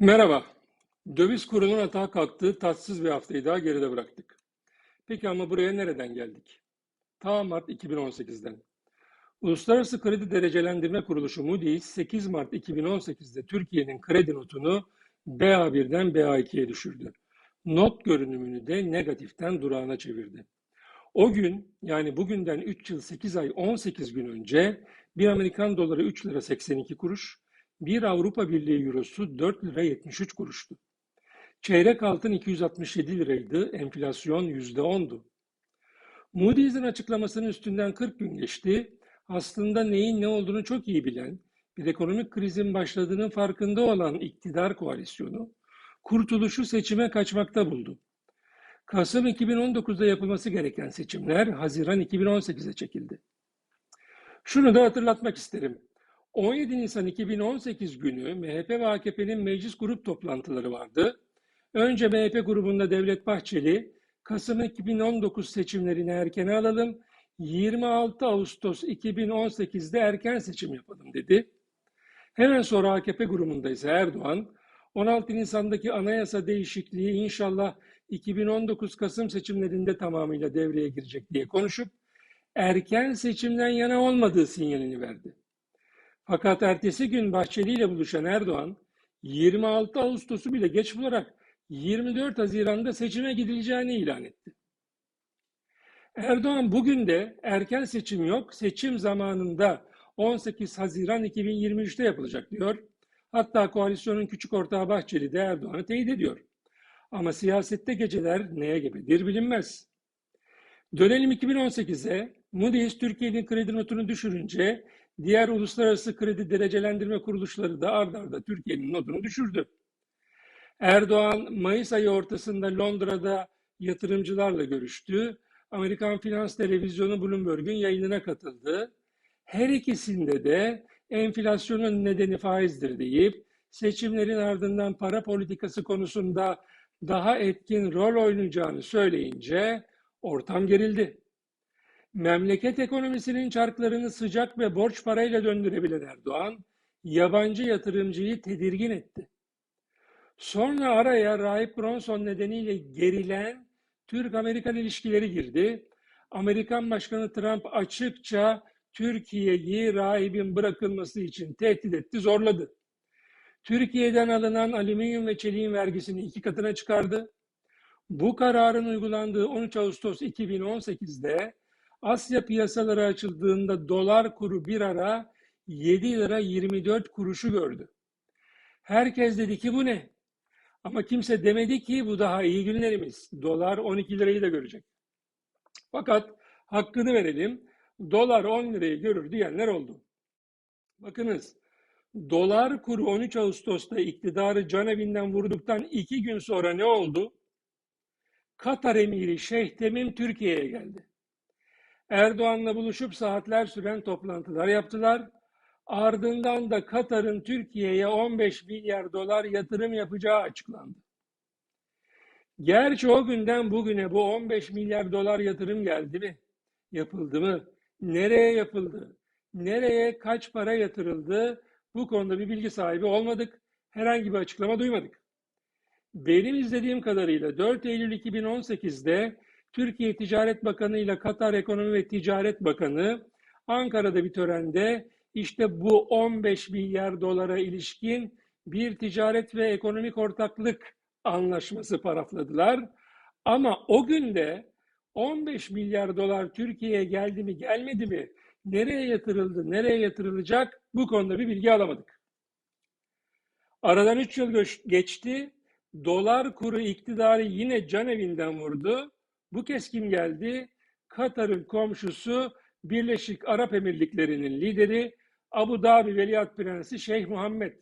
Merhaba. Döviz kurunun atağa kalktığı tatsız bir haftayı daha geride bıraktık. Peki ama buraya nereden geldik? Ta Mart 2018'den. Uluslararası Kredi Derecelendirme Kuruluşu Moody's 8 Mart 2018'de Türkiye'nin kredi notunu BA1'den BA2'ye düşürdü. Not görünümünü de negatiften durağına çevirdi. O gün yani bugünden 3 yıl 8 ay 18 gün önce bir Amerikan doları 3 lira 82 kuruş, bir Avrupa Birliği Eurosu 4 lira 73 kuruştu. Çeyrek altın 267 liraydı, enflasyon %10'du. Moody's'in açıklamasının üstünden 40 gün geçti. Aslında neyin ne olduğunu çok iyi bilen, bir ekonomik krizin başladığının farkında olan iktidar koalisyonu, kurtuluşu seçime kaçmakta buldu. Kasım 2019'da yapılması gereken seçimler Haziran 2018'e çekildi. Şunu da hatırlatmak isterim. 17 Nisan 2018 günü MHP ve AKP'nin meclis grup toplantıları vardı. Önce MHP grubunda Devlet Bahçeli, Kasım 2019 seçimlerini erkene alalım, 26 Ağustos 2018'de erken seçim yapalım dedi. Hemen sonra AKP grubunda ise Erdoğan, 16 Nisan'daki anayasa değişikliği inşallah 2019 Kasım seçimlerinde tamamıyla devreye girecek diye konuşup erken seçimden yana olmadığı sinyalini verdi. Fakat ertesi gün Bahçeli ile buluşan Erdoğan 26 Ağustos'u bile geç bularak 24 Haziran'da seçime gidileceğini ilan etti. Erdoğan bugün de erken seçim yok, seçim zamanında 18 Haziran 2023'te yapılacak diyor. Hatta koalisyonun küçük ortağı Bahçeli de Erdoğan'ı teyit ediyor. Ama siyasette geceler neye gebedir bilinmez. Dönelim 2018'e. Moody's Türkiye'nin kredi notunu düşürünce diğer uluslararası kredi derecelendirme kuruluşları da ard arda Türkiye'nin notunu düşürdü. Erdoğan Mayıs ayı ortasında Londra'da yatırımcılarla görüştü. Amerikan Finans Televizyonu Bloomberg'un yayınına katıldı. Her ikisinde de enflasyonun nedeni faizdir deyip seçimlerin ardından para politikası konusunda daha etkin rol oynayacağını söyleyince ortam gerildi. Memleket ekonomisinin çarklarını sıcak ve borç parayla döndürebilen Erdoğan, yabancı yatırımcıyı tedirgin etti. Sonra araya Rahip Bronson nedeniyle gerilen Türk-Amerikan ilişkileri girdi. Amerikan Başkanı Trump açıkça Türkiye'yi rahibin bırakılması için tehdit etti, zorladı. Türkiye'den alınan alüminyum ve çeliğin vergisini iki katına çıkardı. Bu kararın uygulandığı 13 Ağustos 2018'de Asya piyasaları açıldığında dolar kuru bir ara 7 lira 24 kuruşu gördü. Herkes dedi ki bu ne? Ama kimse demedi ki bu daha iyi günlerimiz. Dolar 12 lirayı da görecek. Fakat hakkını verelim. Dolar 10 lirayı görür diyenler oldu. Bakınız dolar kuru 13 Ağustos'ta iktidarı canevinden vurduktan iki gün sonra ne oldu? Katar emiri Şeyh Temim Türkiye'ye geldi. Erdoğan'la buluşup saatler süren toplantılar yaptılar. Ardından da Katar'ın Türkiye'ye 15 milyar dolar yatırım yapacağı açıklandı. Gerçi o günden bugüne bu 15 milyar dolar yatırım geldi mi? Yapıldı mı? Nereye yapıldı? Nereye kaç para yatırıldı? Bu konuda bir bilgi sahibi olmadık. Herhangi bir açıklama duymadık. Benim izlediğim kadarıyla 4 Eylül 2018'de Türkiye Ticaret Bakanı ile Katar Ekonomi ve Ticaret Bakanı Ankara'da bir törende işte bu 15 milyar dolara ilişkin bir ticaret ve ekonomik ortaklık anlaşması parafladılar. Ama o günde 15 milyar dolar Türkiye'ye geldi mi gelmedi mi, nereye yatırıldı, nereye yatırılacak bu konuda bir bilgi alamadık. Aradan 3 yıl geçti, dolar kuru iktidarı yine can evinden vurdu. Bu kez kim geldi? Katar'ın komşusu Birleşik Arap Emirlikleri'nin lideri Abu Dhabi Veliaht Prensi Şeyh Muhammed.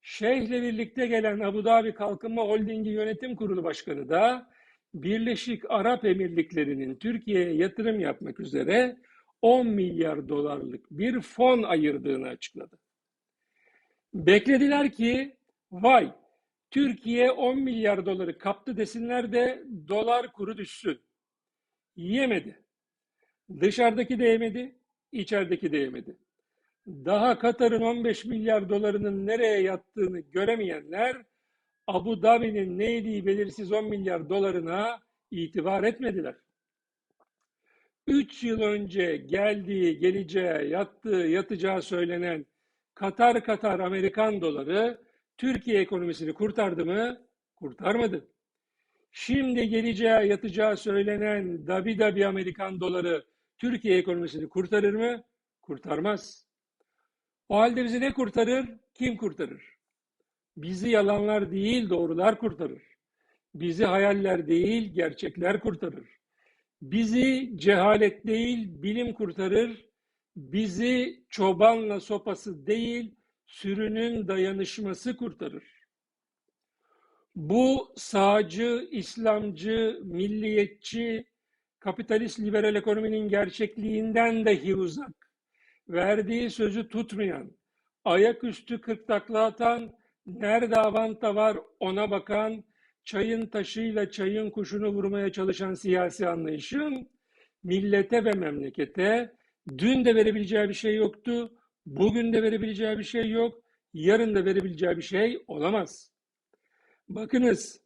Şeyh'le birlikte gelen Abu Dhabi Kalkınma Holdingi Yönetim Kurulu Başkanı da Birleşik Arap Emirlikleri'nin Türkiye'ye yatırım yapmak üzere 10 milyar dolarlık bir fon ayırdığını açıkladı. Beklediler ki vay Türkiye 10 milyar doları kaptı desinler de dolar kuru düşsün. Yemedi. Dışarıdaki de yemedi, içerideki de yemedi. daha Katar'ın 15 milyar dolarının nereye yattığını göremeyenler Abu Dhabi'nin neydiği belirsiz 10 milyar dolarına itibar etmediler. 3 yıl önce geldiği, geleceği, yattığı, yatacağı söylenen Katar Katar Amerikan doları Türkiye ekonomisini kurtardı mı? Kurtarmadı. Şimdi geleceği, yatacağı söylenen Dabi Dabi Amerikan doları Türkiye ekonomisini kurtarır mı? Kurtarmaz. O halde bizi ne kurtarır? Kim kurtarır? Bizi yalanlar değil, doğrular kurtarır. Bizi hayaller değil, gerçekler kurtarır. Bizi cehalet değil, bilim kurtarır. Bizi çobanla sopası değil, sürünün dayanışması kurtarır. Bu sağcı, İslamcı, milliyetçi, kapitalist liberal ekonominin gerçekliğinden dahi uzak, verdiği sözü tutmayan, ayaküstü kırk takla atan, nerede avanta var ona bakan, çayın taşıyla çayın kuşunu vurmaya çalışan siyasi anlayışın millete ve memlekete dün de verebileceği bir şey yoktu, bugün de verebileceği bir şey yok, yarın da verebileceği bir şey olamaz. Bakınız,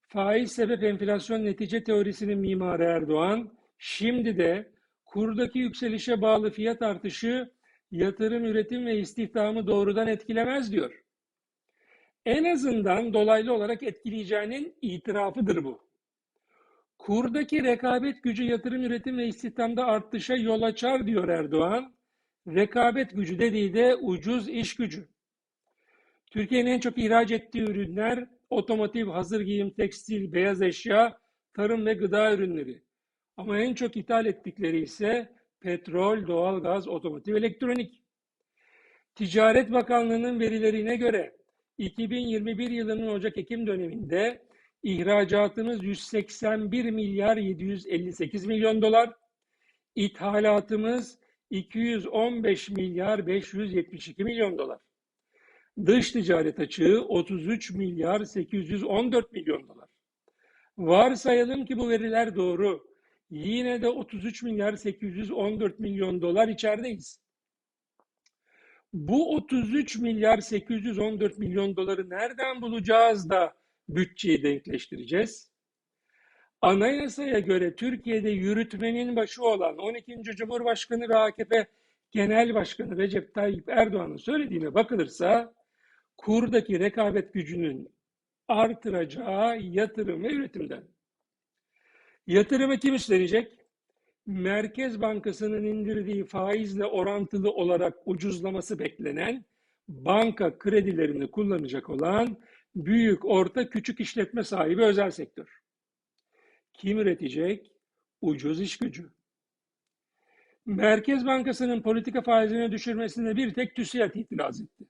faiz sebep enflasyon netice teorisinin mimarı Erdoğan, şimdi de kurdaki yükselişe bağlı fiyat artışı yatırım, üretim ve istihdamı doğrudan etkilemez diyor. En azından dolaylı olarak etkileyeceğinin itirafıdır bu. Kurdaki rekabet gücü yatırım, üretim ve istihdamda artışa yol açar diyor Erdoğan. Rekabet gücü dediği de ucuz iş gücü. Türkiye'nin en çok ihraç ettiği ürünler otomotiv, hazır giyim, tekstil, beyaz eşya, tarım ve gıda ürünleri. Ama en çok ithal ettikleri ise petrol, doğalgaz, otomotiv, elektronik. Ticaret Bakanlığı'nın verilerine göre 2021 yılının Ocak-Ekim döneminde ihracatımız 181 milyar 758 milyon dolar, ithalatımız 215 milyar 572 milyon dolar. Dış ticaret açığı 33 milyar 814 milyon dolar. Varsayalım ki bu veriler doğru. Yine de 33 milyar 814 milyon dolar içerideyiz. Bu 33 milyar 814 milyon doları nereden bulacağız da bütçeyi denkleştireceğiz? Anayasaya göre Türkiye'de yürütmenin başı olan 12. Cumhurbaşkanı ve AKP Genel Başkanı Recep Tayyip Erdoğan'ın söylediğine bakılırsa kurdaki rekabet gücünün artıracağı yatırım ve üretimden. Yatırımı kim üstlenecek? Merkez Bankası'nın indirdiği faizle orantılı olarak ucuzlaması beklenen banka kredilerini kullanacak olan büyük, orta, küçük işletme sahibi özel sektör. Kim üretecek? Ucuz iş gücü. Merkez Bankası'nın politika faizini düşürmesine bir tek TÜSİAD itiraz etti.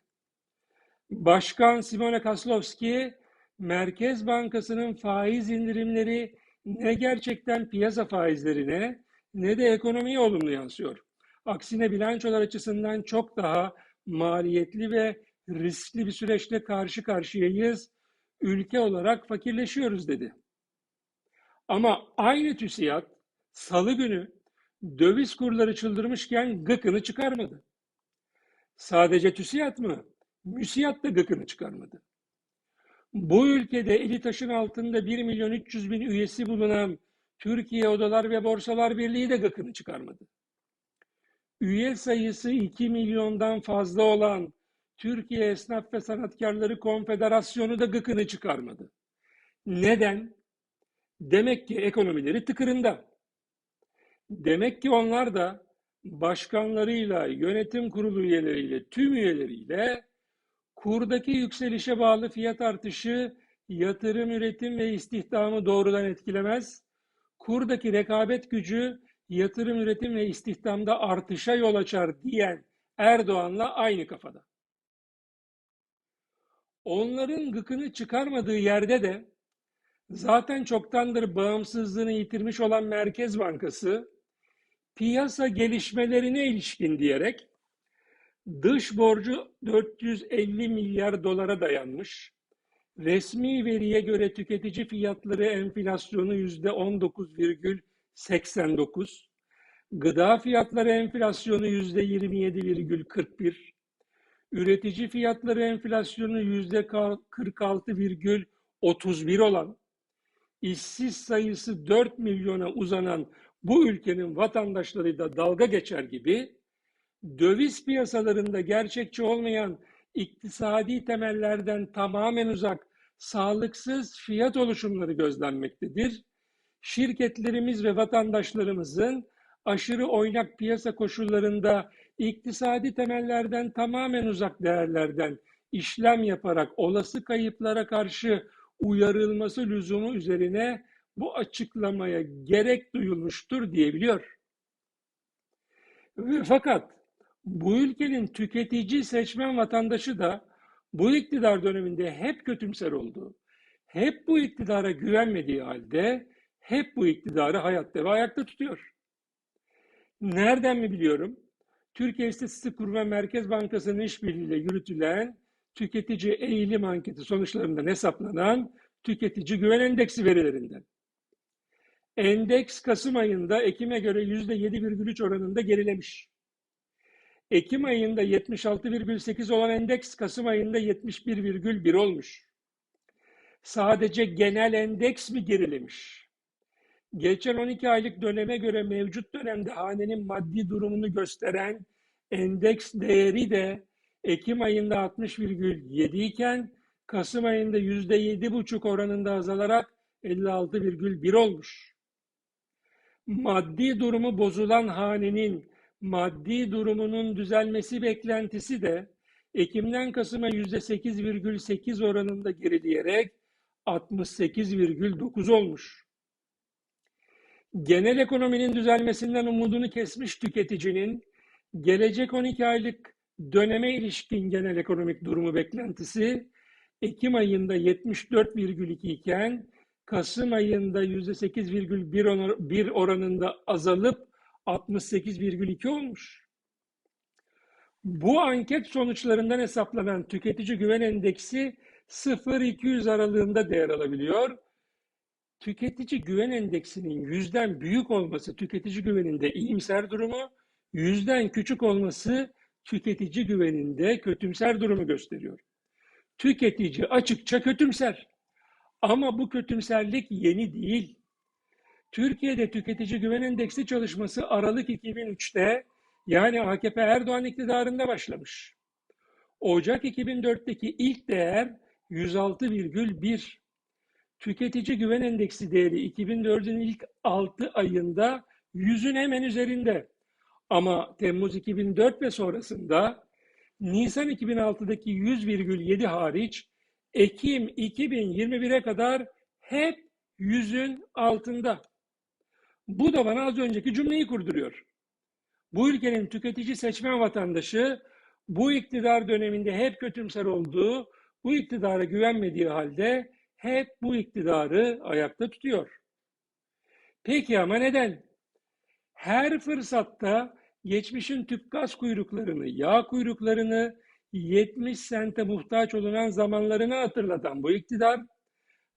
Başkan Simone Kaslowski, Merkez Bankası'nın faiz indirimleri ne gerçekten piyasa faizlerine ne de ekonomiye olumlu yansıyor. Aksine bilançolar açısından çok daha maliyetli ve riskli bir süreçle karşı karşıyayız. Ülke olarak fakirleşiyoruz dedi. Ama aynı TÜSİAD salı günü döviz kurları çıldırmışken gıkını çıkarmadı. Sadece TÜSİAD mı? müsiyat da gıkını çıkarmadı. Bu ülkede eli taşın altında 1 milyon 300 bin üyesi bulunan Türkiye Odalar ve Borsalar Birliği de gıkını çıkarmadı. Üye sayısı 2 milyondan fazla olan Türkiye Esnaf ve Sanatkarları Konfederasyonu da gıkını çıkarmadı. Neden? Demek ki ekonomileri tıkırında. Demek ki onlar da başkanlarıyla, yönetim kurulu üyeleriyle, tüm üyeleriyle Kurdaki yükselişe bağlı fiyat artışı yatırım, üretim ve istihdamı doğrudan etkilemez. Kurdaki rekabet gücü yatırım, üretim ve istihdamda artışa yol açar diyen Erdoğan'la aynı kafada. Onların gıkını çıkarmadığı yerde de zaten çoktandır bağımsızlığını yitirmiş olan Merkez Bankası piyasa gelişmelerine ilişkin diyerek Dış borcu 450 milyar dolara dayanmış. Resmi veriye göre tüketici fiyatları enflasyonu %19,89. Gıda fiyatları enflasyonu yüzde 27,41, üretici fiyatları enflasyonu yüzde 46,31 olan, işsiz sayısı 4 milyona uzanan bu ülkenin vatandaşlarıyla dalga geçer gibi döviz piyasalarında gerçekçi olmayan iktisadi temellerden tamamen uzak sağlıksız fiyat oluşumları gözlenmektedir. Şirketlerimiz ve vatandaşlarımızın aşırı oynak piyasa koşullarında iktisadi temellerden tamamen uzak değerlerden işlem yaparak olası kayıplara karşı uyarılması lüzumu üzerine bu açıklamaya gerek duyulmuştur diyebiliyor. Fakat bu ülkenin tüketici seçmen vatandaşı da bu iktidar döneminde hep kötümser oldu. Hep bu iktidara güvenmediği halde hep bu iktidarı hayatta ve ayakta tutuyor. Nereden mi biliyorum? Türkiye İstatistik Kurumu Merkez Bankası'nın işbirliğiyle yürütülen tüketici eğilim anketi sonuçlarından hesaplanan tüketici güven endeksi verilerinden. Endeks Kasım ayında Ekim'e göre %7,3 oranında gerilemiş. Ekim ayında 76,8 olan endeks Kasım ayında 71,1 olmuş. Sadece genel endeks mi gerilemiş? Geçen 12 aylık döneme göre mevcut dönemde hanenin maddi durumunu gösteren endeks değeri de Ekim ayında 60,7 iken Kasım ayında %7,5 oranında azalarak 56,1 olmuş. Maddi durumu bozulan hanenin maddi durumunun düzelmesi beklentisi de Ekim'den Kasım'a %8,8 oranında gerileyerek 68,9 olmuş. Genel ekonominin düzelmesinden umudunu kesmiş tüketicinin gelecek 12 aylık döneme ilişkin genel ekonomik durumu beklentisi Ekim ayında 74,2 iken Kasım ayında %8,1 oranında azalıp 68,2 olmuş. Bu anket sonuçlarından hesaplanan tüketici güven endeksi 0-200 aralığında değer alabiliyor. Tüketici güven endeksinin yüzden büyük olması tüketici güveninde iyimser durumu, yüzden küçük olması tüketici güveninde kötümser durumu gösteriyor. Tüketici açıkça kötümser. Ama bu kötümserlik yeni değil. Türkiye'de tüketici güven endeksi çalışması Aralık 2003'te yani AKP Erdoğan iktidarında başlamış. Ocak 2004'teki ilk değer 106,1. Tüketici güven endeksi değeri 2004'ün ilk 6 ayında 100'ün hemen üzerinde. Ama Temmuz 2004 ve sonrasında Nisan 2006'daki 100,7 hariç Ekim 2021'e kadar hep 100'ün altında. Bu da bana az önceki cümleyi kurduruyor. Bu ülkenin tüketici seçmen vatandaşı bu iktidar döneminde hep kötümser olduğu, bu iktidara güvenmediği halde hep bu iktidarı ayakta tutuyor. Peki ama neden? Her fırsatta geçmişin tüp gaz kuyruklarını, yağ kuyruklarını, 70 sente muhtaç olunan zamanlarını hatırlatan bu iktidar,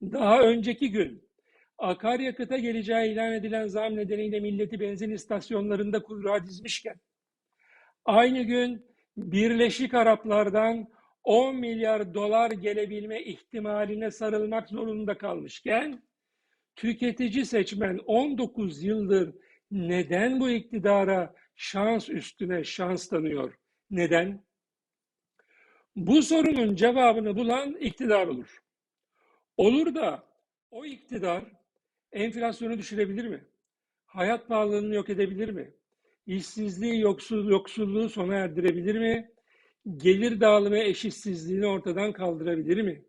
daha önceki gün akaryakıta geleceği ilan edilen zam nedeniyle milleti benzin istasyonlarında kuyruğa dizmişken, aynı gün Birleşik Araplardan 10 milyar dolar gelebilme ihtimaline sarılmak zorunda kalmışken, tüketici seçmen 19 yıldır neden bu iktidara şans üstüne şans tanıyor? Neden? Bu sorunun cevabını bulan iktidar olur. Olur da o iktidar enflasyonu düşürebilir mi? Hayat pahalılığını yok edebilir mi? İşsizliği, yoksul, yoksulluğu sona erdirebilir mi? Gelir dağılımı eşitsizliğini ortadan kaldırabilir mi?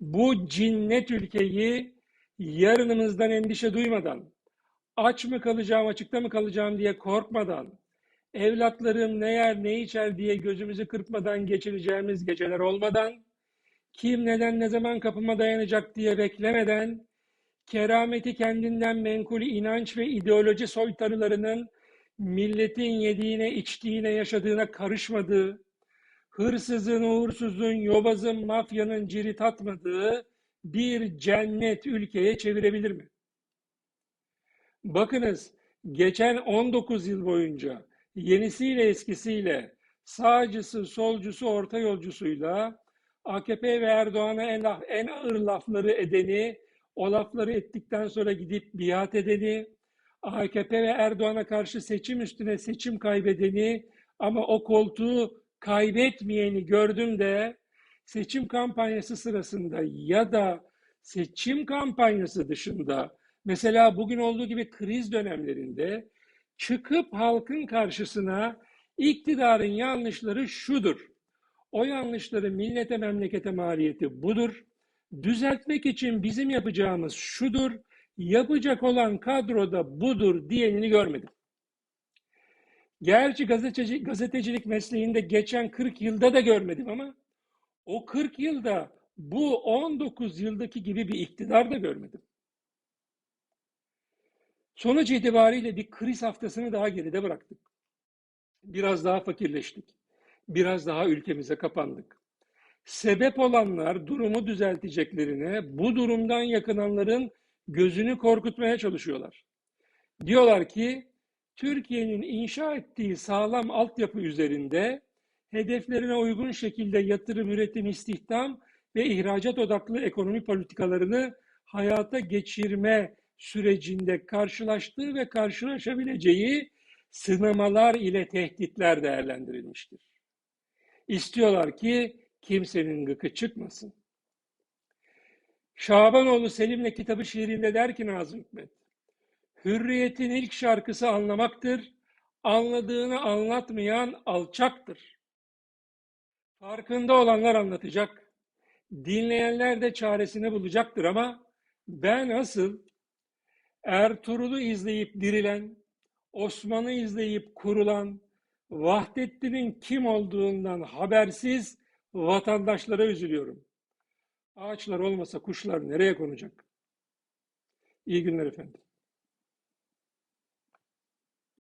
Bu cinnet ülkeyi yarınımızdan endişe duymadan, aç mı kalacağım, açıkta mı kalacağım diye korkmadan, evlatlarım ne yer ne içer diye gözümüzü kırpmadan geçireceğimiz geceler olmadan, kim neden ne zaman kapıma dayanacak diye beklemeden, kerameti kendinden menkul inanç ve ideoloji soytarılarının milletin yediğine, içtiğine, yaşadığına karışmadığı, hırsızın, uğursuzun, yobazın, mafyanın cirit atmadığı bir cennet ülkeye çevirebilir mi? Bakınız, geçen 19 yıl boyunca yenisiyle eskisiyle sağcısı, solcusu, orta yolcusuyla AKP ve Erdoğan'a en, en ağır lafları edeni, o lafları ettikten sonra gidip biat edeni, AKP ve Erdoğan'a karşı seçim üstüne seçim kaybedeni ama o koltuğu kaybetmeyeni gördüm de seçim kampanyası sırasında ya da seçim kampanyası dışında mesela bugün olduğu gibi kriz dönemlerinde çıkıp halkın karşısına iktidarın yanlışları şudur. O yanlışları millete memlekete maliyeti budur. Düzeltmek için bizim yapacağımız şudur. Yapacak olan kadroda budur diyenini görmedim. Gerçi gazeteci, gazetecilik mesleğinde geçen 40 yılda da görmedim ama o 40 yılda bu 19 yıldaki gibi bir iktidar da görmedim. Sonuç itibariyle bir kriz haftasını daha geride bıraktık. Biraz daha fakirleştik. Biraz daha ülkemize kapandık. Sebep olanlar durumu düzelteceklerine bu durumdan yakınanların gözünü korkutmaya çalışıyorlar. Diyorlar ki Türkiye'nin inşa ettiği sağlam altyapı üzerinde hedeflerine uygun şekilde yatırım, üretim, istihdam ve ihracat odaklı ekonomi politikalarını hayata geçirme sürecinde karşılaştığı ve karşılaşabileceği sınamalar ile tehditler değerlendirilmiştir. İstiyorlar ki kimsenin gıkı çıkmasın. Şabanoğlu Selim'le kitabı şiirinde der ki Nazım Hikmet, Hürriyetin ilk şarkısı anlamaktır, anladığını anlatmayan alçaktır. Farkında olanlar anlatacak, dinleyenler de çaresini bulacaktır ama ben asıl Ertuğrul'u izleyip dirilen, Osman'ı izleyip kurulan, Vahdettin'in kim olduğundan habersiz vatandaşlara üzülüyorum. Ağaçlar olmasa kuşlar nereye konacak? İyi günler efendim.